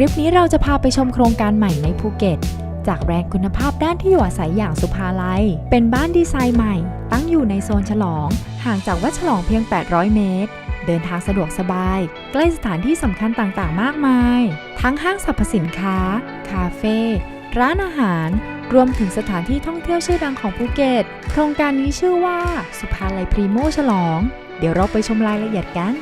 ลิปนี้เราจะพาไปชมโครงการใหม่ในภูเก็ต จากแบรนด์คุณภาพด้านที่อยู่อาศัยอย่างสุภาลัย เป็นบ้านดีไซน์ใหม่ ตั้งอยู่ในโซนฉลอง ห่างจากวัดฉลองเพียง 800 เมตร เดินทางสะดวกสบาย ใกล้สถานที่สำคัญต่างๆ มากมาย ทั้งห้างสรรพสินค้า คาเฟ่ ร้านอาหาร รวมถึงสถานที่ท่องเที่ยวชื่อดังของภูเก็ต โครงการนี้ชื่อว่า สุภาลัยพรีโมฉลอง เดี๋ยวเราไปชมรายละเอียดกัน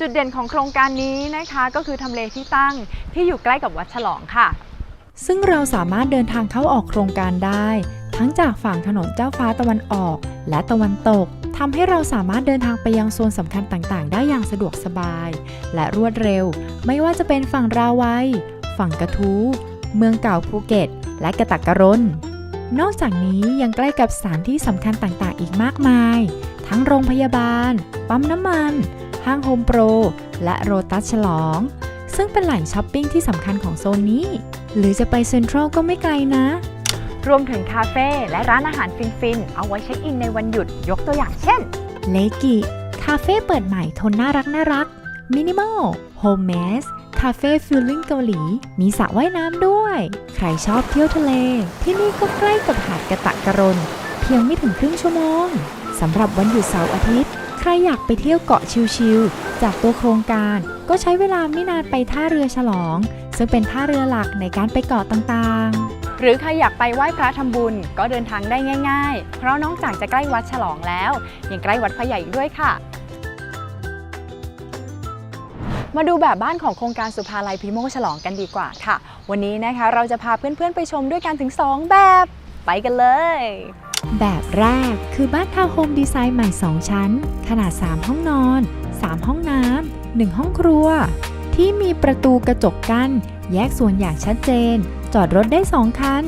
จุดเด่นของโครงการนี้นะคะก็คือทำเลที่ตั้งที่อยู่ใกล้กับวัดฉลองค่ะ ซึ่งเราสามารถเดินทางเข้าออกโครงการได้ ทั้งจากฝั่งถนนเจ้าฟ้าตะวันออก และตะวันตกทำให้เราสามารถเดินทางไปยังโซนสำคัญต่างๆ ได้อย่างสะดวกสบาย และรวดเร็ว ไม่ว่าจะเป็นฝั่งราวัย ฝั่งกระทู้ เมืองเก่าภูเก็ต และกระตักกะรนนอกจากนี้ยังใกล้กับสถานที่สำคัญต่างๆ อีกมากมาย ทั้งโรงพยาบาล ปั๊มน้ำมัน ห้างโฮมโปรและโรตัสฉลอง ซึ่งเป็นแหล่งช้อปปิ้งที่สำคัญของโซนนี้ หรือจะไปเซ็นทรัลก็ไม่ไกลนะ รวมถึงคาเฟ่และร้านอาหารฟิน ๆ เอาไว้เช็คอินในวันหยุดยกตัวอย่างเช่น เลกิคาเฟ่เปิดใหม่ทนน่ารักน่ารักมินิมอลโฮมเมสคาเฟ่ฟิลลิ่งเกาหลี มีสระว่ายน้ำด้วย ใครชอบเที่ยวทะเล ที่นี่ก็ใกล้กับหาดกระตะกระรนเพียงไม่ถึงครึ่งชั่วโมง สำหรับวันหยุดเสาร์อาทิตย์ ใครอยากไปเที่ยวเกาะชิลๆ จากตัวโครงการ ก็ใช้เวลาไม่นานไปท่าเรือฉลอง ซึ่งเป็นท่าเรือหลักในการไปเกาะต่างๆ หรือใครอยากไปไหว้พระทำบุญก็เดินทางได้ง่าย ๆ เพราะนอกจากจะใกล้วัดฉลองแล้ว ยังใกล้วัดพระใหญ่อีกด้วยค่ะ มาดูแบบบ้านของโครงการสุภาลัยพิโมฉลองกันดีกว่าค่ะ วันนี้นะคะเราจะพาเพื่อนๆไปชมด้วยกันถึง 2 แบบ ไปกันเลย แบบแรกคือบ้านทาวน์โฮมดีไซน์ใหม่ 2 ชั้น ขนาด 3 ห้องนอน 3 ห้องน้ำ 1 ห้องครัว ที่มีประตูกระจกกัน้น แยกส่วนอย่างชัดเจน จอดรถได้ 2 คัน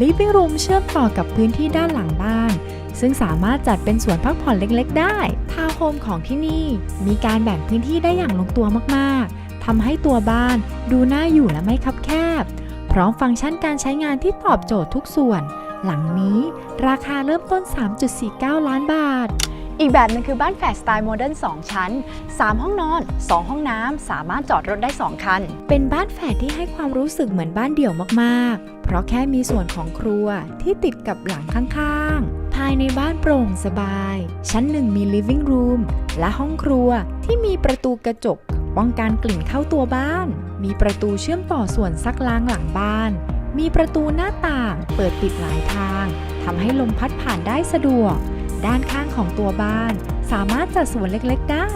Living Room เชื่อมต่อกับพื้นที่ด้านหลังบ้าน ซึ่งสามารถจัดเป็นสวนพักผ่อนเล็กๆ ได้ ทาวน์โฮมของที่นี่ มีการแบ่งพื้นที่ได้อย่างลงตัวมากๆทำให้ตัวบ้านดูน่าอยู่และไม่คับแคบ พร้อมฟังก์ชันการใช้งานที่ตอบโจทย์ทุกส่วน หลังนี้ราคาเริ่มต้น 3.49 ล้านบาท อีกแบบหนึงคือบ้านแฝดสไตล์โมเดิร์น2ชั้น 3 ห้องนอน 2 ห้องน้ำ สามารถจอดรถได้ 2 คัน เป็นบ้านแฝดที่ให้ความรู้สึกเหมือนบ้านเดี่ยวมากๆ เพราะแค่มีส่วนของครัวที่ติดกับหลังข้างๆ ภายในบ้านโปร่งสบาย ชั้นหนึ่งมี living room และห้องครัวที่มีประตูกระจกป้องกันกลิ่นเข้าตัวบ้าน มีประตูเชื่อมต่อส่วนซักล้างหลังบ้าน มีประตูหน้าต่างเปิดปิดหลายทางทำให้ลมพัดผ่านได้สะดวก ด้านข้างของตัวบ้าน สามารถจัดสวนเล็กๆ ได้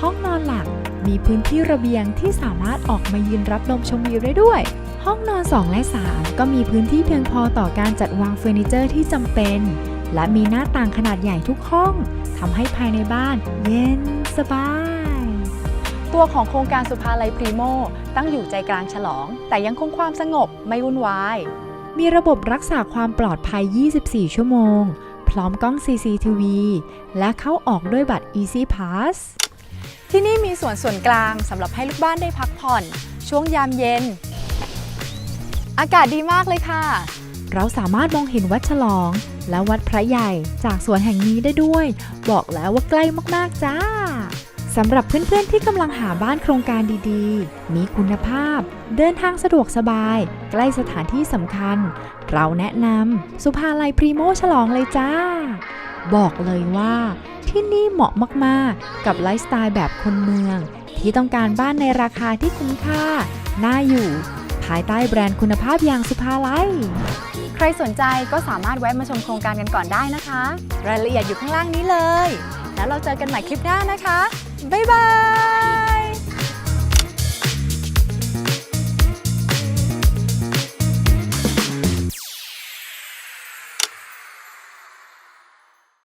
ห้องนอนหลักมีพื้นที่ระเบียงที่สามารถออกมายืนรับลมชมวิวได้ด้วย ห้องนอน 2 และ 3 ก็มีพื้นที่เพียงพอต่อการจัดวางเฟอร์นิเจอร์ที่จำเป็น และมีหน้าต่างขนาดใหญ่ทุกห้องทำให้ภายในบ้านเย็นสบาย ตัวของโครงการสุภาลัยพรีโมตั้งอยู่ใจกลางฉลอง แต่ยังคงความสงบไม่วุ่นวาย มีระบบรักษาความปลอดภัย 24 ชั่วโมง พร้อมกล้อง CCTV และเข้าออกด้วยบัตร Easy Pass ที่นี่มีสวนส่วนกลางสำหรับให้ลูกบ้านได้พักผ่อน ช่วงยามเย็น อากาศดีมากเลยค่ะ เราสามารถมองเห็นวัดฉลอง และวัดพระใหญ่จากสวนแห่งนี้ได้ด้วย บอกแล้วว่าใกล้มาก ๆ จ้า สำหรับเพื่อนๆที่กำลังหาบ้านโครงการดีๆ มีคุณภาพ เดินทางสะดวกสบาย ใกล้สถานที่สำคัญ เราแนะนำสุภาลัยพรีโมฉลองเลยจ้า บอกเลยว่าที่นี่เหมาะมากๆ กับไลฟ์สไตล์แบบคนเมือง ที่ต้องการบ้านในราคาที่คุ้มค่า น่าอยู่ ภายใต้แบรนด์คุณภาพอย่างสุภาลัย ใครสนใจก็สามารถแวะมาชมโครงการกันก่อนได้นะคะ รายละเอียดอยู่ข้างล่างนี้เลย แล้วเราเจอกันใหม่คลิปหน้านะคะ บ๊ายบาย